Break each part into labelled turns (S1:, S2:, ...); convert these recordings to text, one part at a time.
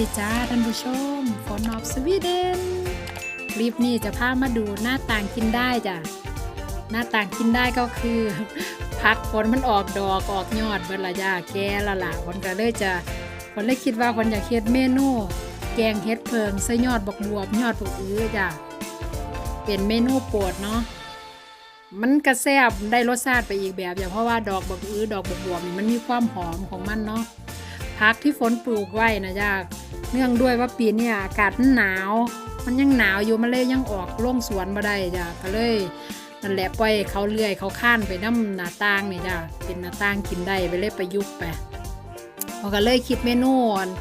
S1: ดีจ้าท่านผู้ชมฝนออฟสวีเดน คลิปนี้จะพามาดูหน้าต่างกินได้จ้ะ หน้าต่างกินได้ก็คือพักฝนมันออกดอกออกยอดเบละจ้าแก่ละล่ะฝนก็เลยจะฝนเลยคิดว่าฝนอยากเฮ็ดเมนู แกงเฮ็ดเพิงใส่ยอดบกบวบยอดบักอื้อจ้ะเป็นเมนูโปรดเนาะมันกระแซบได้รสชาติไปอีกแบบอย่างเพราะว่าดอกบักอื้อดอกบกบวบมันมีความหอมของมันเนาะพักที่ฝนปลูกไว้นะจ๊ะ เนื่องด้วยว่าปีนี้อากาศมันหนาว มันยังหนาวอยู่มันเลยยังออกล่งสวนมาได้จ้ะก็เลยนั่นแหละปล่อยเขาเลื่อยเขาข้านไปน้ำหน้าต่างนี่จ้ะเป็นหน้าต่างกินได้ไปเลยประยุกต์ไปเขาก็เลยคิดเมนู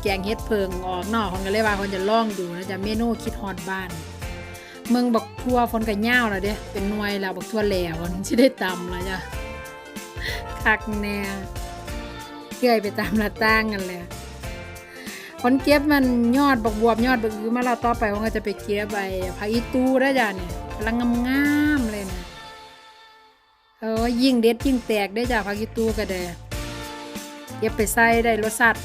S1: แกงเฮ็ดเพิงออกนอกเขาก็เลยว่าคนจะลองดูนะจ๊ะเมนูคิดฮอดบ้านเมืองบักทั่วฝนกับเหย้าแล้วเด้เป็นหน่วยแล้วบักทั่วแหล้วมันสิได้ตำแล้วจ้ะคักแน่เกยไปตามหน้าต่างกันแหละ คนเก็บมันยอดบักบวบยอดบักอือมาเราต่อไปมันก็จะไปเก็บใบผักอีตูได้จ้ะเนี่ยกำลังงามๆเลยนะเออยิ่งเด็ดยิ่งแตกได้จ้ะผักอีตูก็ได้เก็บไปใส่ได้รสชาติ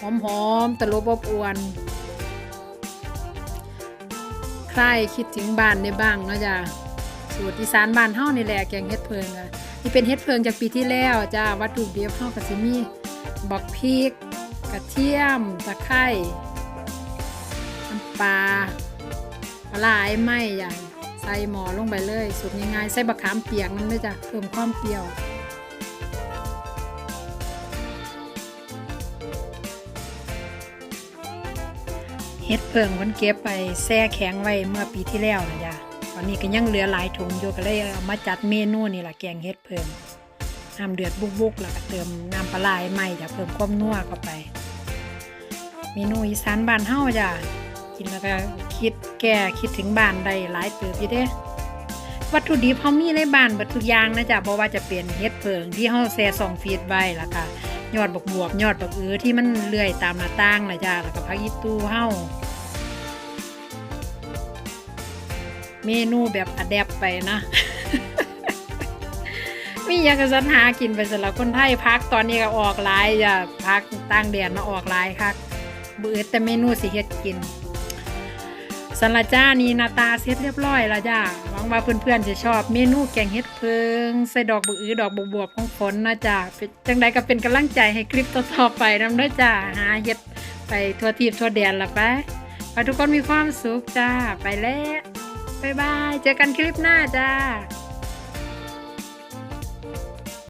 S1: หอมๆตะลบอบอวนใครคิดถึงบ้านได้บ้างเนาะจ้ะสูตรอีสานบ้านเฮานี่แหละแกงเฮ็ดเพลิงอะนี่เป็นเฮ็ดเพลิงจากปีที่แล้วจ้าวัตถุดิบเฮาก็สิมีบักพริก ระเทียม ตะไคร้น้ำปลาปลาไอ้ไหม้จ้ะใส่หม้อลงไปเลยสูตรง่ายๆใส่บักขามเปียกนั่นด้วยจ้ะเพิ่มความเปรี้ยวเฮ็ดเพิงมันเก็บไปแช่แข็งไว้เมื่อปีที่แล้วนะจ๊ะตอนนี้ก็ยังเหลือหลายถุงอยู่ก็เลยเอามาจัดเมนูนี่แหละแกงเฮ็ดเพิงน้ำเดือดบุกๆแล้วก็เติมน้ำปลาไหลใหม่จะเพิ่มความนัวเข้าไป เมนูอีสานบ้านเฮาจ้ะกินแล้วก็คิดแก่คิดถึงบ้านได้หลายเติบอยู่เด้วัตถุดิบเฮามีในบ้านบิดทุกอย่างนะจ๊ะเพราะว่าจะเป็นเฮ็ดเพิงที่เฮาแช่ซองฟีดไว้ล่ะค่ะยอดบกบวบยอดบักเอือที่มันเลื่อยตามหน้าต่างนะจ๊ะแล้วก็ผักอีตูเฮาเมนูแบบอะแดปไปนะมีอยางกระสันหากินไปสำหรับคนไทยพักตอนนี้ก็ออกหลายจ้ะพักตั้งแดนมาออกหลายคัก บือแต่เมนูสิเฮ็ดกินสำหรับจ้านี่หนาตาเสร็จเรียบร้อยแล้วจ้าหวังว่าเพื่อนๆจะชอบเมนูแกงเฮ็ดเพิงใส่ดอกบือดอกบวบๆของฝนนะจ้าจังใดก็เป็นกำลังใจให้คลิปต่อๆไปนำเด้อจ้าหาเฮ็ดไปทั่วทีบทั่วแดนละไปขอทุกคนมีความสุขจ้าไปแล้วบ๊ายบาย เจอกันคลิปหน้าจ้า